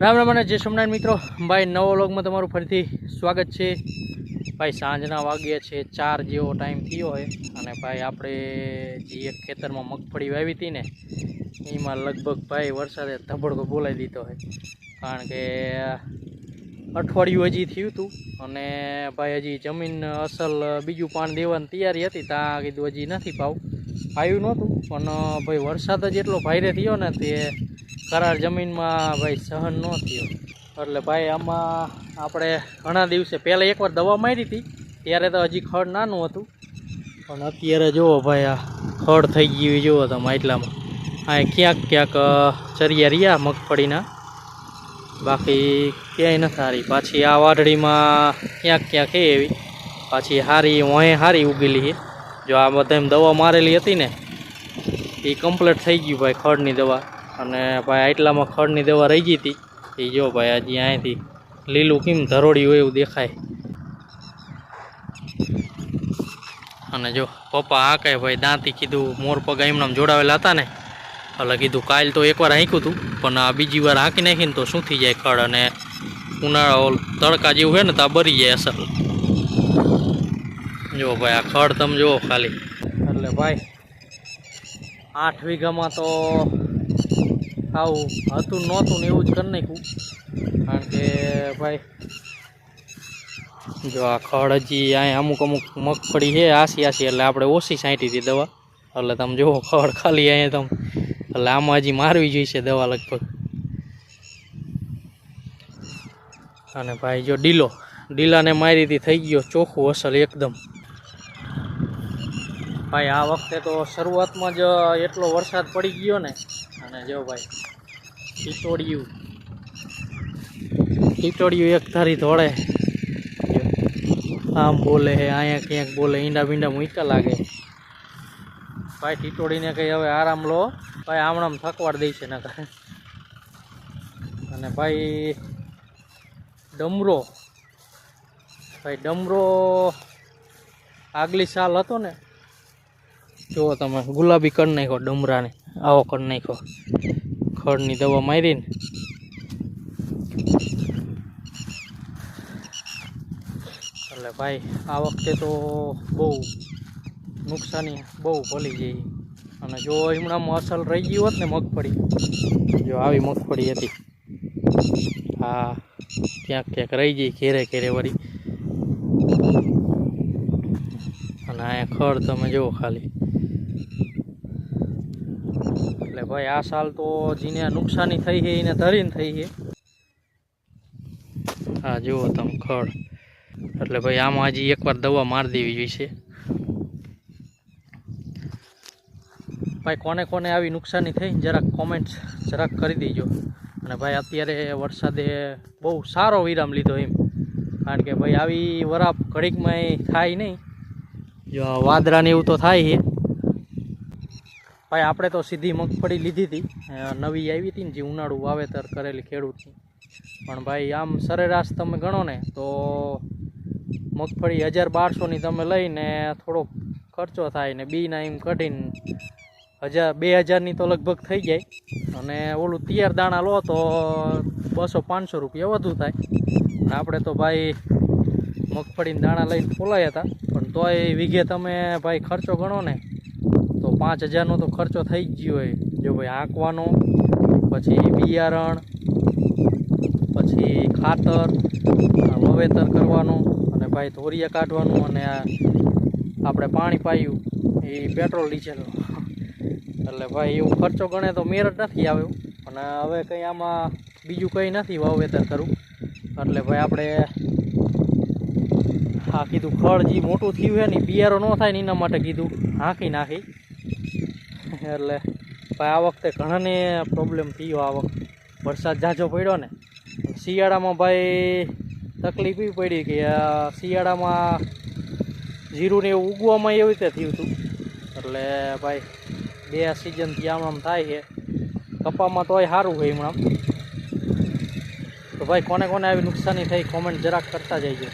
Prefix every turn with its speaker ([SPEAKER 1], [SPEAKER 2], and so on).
[SPEAKER 1] રામ રામ અને જય સોમનાથ મિત્રો. ભાઈ, નવો લોગમાં તમારું ફરીથી સ્વાગત છે. ભાઈ, સાંજના વાગ્યા છે, ચાર જેવો ટાઈમ થયો હોય અને ભાઈ, આપણે જે એક ખેતરમાં મગફળી વાવી હતી ને, એમાં લગભગ ભાઈ વરસાદે ધબડકો બોલાવી દીધો હોય કારણ કે અઠવાડિયું હજી થયું હતું. અને ભાઈ, હજી જમીન અસલ બીજું પાણી દેવાની તૈયારી હતી. ત્યાં કીધું હજી નથી પાવ આવ્યું નહોતું. પણ, ભાઈ, વરસાદ જ એટલો ભાઈરે થયો ને તે કરાર જમીનમાં ભાઈ સહન ન થયો. એટલે ભાઈ આમાં આપણે ઘણા દિવસે પહેલાં એકવાર દવા મારી હતી, ત્યારે તો હજી ખડ નાનું હતું. પણ અત્યારે જુઓ ભાઈ આ ખડ થઈ ગયું જુઓ તમે એટલામાં આ ક્યાંક ક્યાંક ચરિયા રહ્યા મગફળીના. બાકી ક્યાંય નથી સારી. પાછી આ વાદળીમાં ક્યાંક ક્યાંક છે એવી. પાછી હારી વહે હારી ઉગેલી છે. જો આ બધા દવા મારેલી હતી ને એ કમ્પ્લીટ થઈ ગયું ભાઈ ખડની દવા. અને ભાઈ આટલામાં ખડની દવા રહી ગઈ હતી. એ જો ભાઈ હજી અહીંથી લીલું કેમ ધરોડ્યું હોય એવું દેખાય. અને જો પપ્પા આ કાંઈ ભાઈ દાંતી કીધું, મોર પગ એમનામ જોડાવેલા હતા ને, એટલે કીધું કાલ તો એકવાર હાંક્યું હતું પણ આ બીજી વાર હાંકી નાખીને તો શું થઈ જાય ખડ અને ઉનાળા તડકા જેવું હોય ને તો આ બરી જાય અસર. જો ભાઈ આ ખડ તમે જુઓ ખાલી. એટલે ભાઈ આઠ વીઘામાં તો આવું હતું, નહોતું ને એવું જ કરી નાખ્યું. કારણ કે ભાઈ, જો આ ખડ હજી અહીંયા અમુક અમુક મગફળી છે, આસી આસી, એટલે આપણે ઓછી છાંટી હતી દવા. એટલે તમે જુઓ, ખડ ખાલી અહીંયા તમે. એટલે આમાં હજી મારવી જોઈશે દવા લગભગ. અને ભાઈ, જો ડીલો, ડીલાને મારીથી થઈ ગયો ચોખ્ખું અસલ એકદમ. ભાઈ, આ વખતે તો શરૂઆતમાં જ એટલો વરસાદ પડી ગયો ને અને જો ભાઈ ટીટોડિયું ટીટોડિયું એક ધારી ધોળે. આમ બોલે હે અહીંયા ક્યાંક બોલે, ઈંડા બીંડા મૂકા લાગે. ભાઈ ટીટોડીને કંઈ હવે આરામ લો. ભાઈ, આમણામ થકવાડ દઈશે છે નકર. અને ભાઈ, ડમરો. ભાઈ, ડમરો આગલી સાલ હતો ને જુઓ તમે ગુલાબી કરી નાખ્યો ડમરાને. આવો કરી નાખ્યો ખડની દવા મારીને. એટલે ભાઈ, આ વખતે તો બહુ નુકસાની, બહુ ભલી ગઈ. અને જો હમણાંમાં અસલ રહી ગયું હોત ને મગફળી, જો આવી મગફળી હતી. હા, ક્યાંક ક્યાંક રહી ગઈ, ઘેરે ઘેરે વળી. અને અહીંયા ખડ તમે જુઓ ખાલી. એટલે ભાઈ, આ સાલ તો જેને નુકસાની થઈ છે, એને ધરીને થઈ છે. હા જુઓ તમે ખડ. એટલે ભાઈ, આમાં હજી એકવાર દવા મારી દેવી જોઈશે. ભાઈ, કોને કોને આવી નુકસાની થઈ જરાક કોમેન્ટ જરાક કરી દેજો. અને ભાઈ, અત્યારે વરસાદે બહુ સારો વિરામ લીધો એમ. કારણ કે ભાઈ, આવી વરાપ ઘડીકમાં થાય નહીં. જો વાંદરાને એવું તો થાય છે ભાઈ, આપણે તો સીધી મગફળી લીધી હતી. નવી આવી હતી ને જે ઉનાળું વાવેતર કરેલી ખેડૂતની. પણ ભાઈ, આમ સરેરાશ તમે ગણો ને, તો મગફળી હજાર બારસોની તમે લઈને થોડોક ખર્ચો થાય ને બીના એમ કઢીને હજાર બે હજારની તો લગભગ થઈ જાય. અને ઓલું તૈયાર દાણા લો તો બસો પાંચસો રૂપિયા વધુ થાય. આપણે તો ભાઈ મગફળીના દાણા લઈને ફોલાયા હતા. પણ તોય વીઘે તમે ભાઈ ખર્ચો ગણો ને, તો પાંચ હજારનો તો ખર્ચો થઈ જ ગયો હોય જો ભાઈ આંકવાનો, પછી બિયારણ, પછી ખાતર વાવેતર કરવાનું, અને ભાઈ ધોરિયા કાઢવાનું, અને આપણે પાણી પાયું, એ પેટ્રોલ, ડીઝલ. એટલે ભાઈ એવું ખર્ચો ગણે તો મેર નથી આવ્યો. અને હવે કંઈ આમાં બીજું કંઈ નથી વાવેતર કરવું. એટલે ભાઈ આપણે હા, કીધું ખડ જે મોટું થયું છે ને બિયારો ન થાય ને એના માટે કીધું હાંકી નાખી. એટલે ભાઈ આ વખતે ઘણાને પ્રોબ્લેમ થયો આ વખતે. વરસાદ ઝાઝો પડ્યો ને, શિયાળામાં ભાઈ તકલીફ એવી પડી કે આ શિયાળામાં જીરું ને એવું ઉગવામાં એવી રીતે થયું હતું. એટલે ભાઈ બે સિઝનથી આમ આમ થાય છે. કપામાં તોય સારું હોય હમણાં તો ભાઈ કોને કોને આવી નુકસાની થઈ કોમેન્ટ જરાક કરતા જઈજો.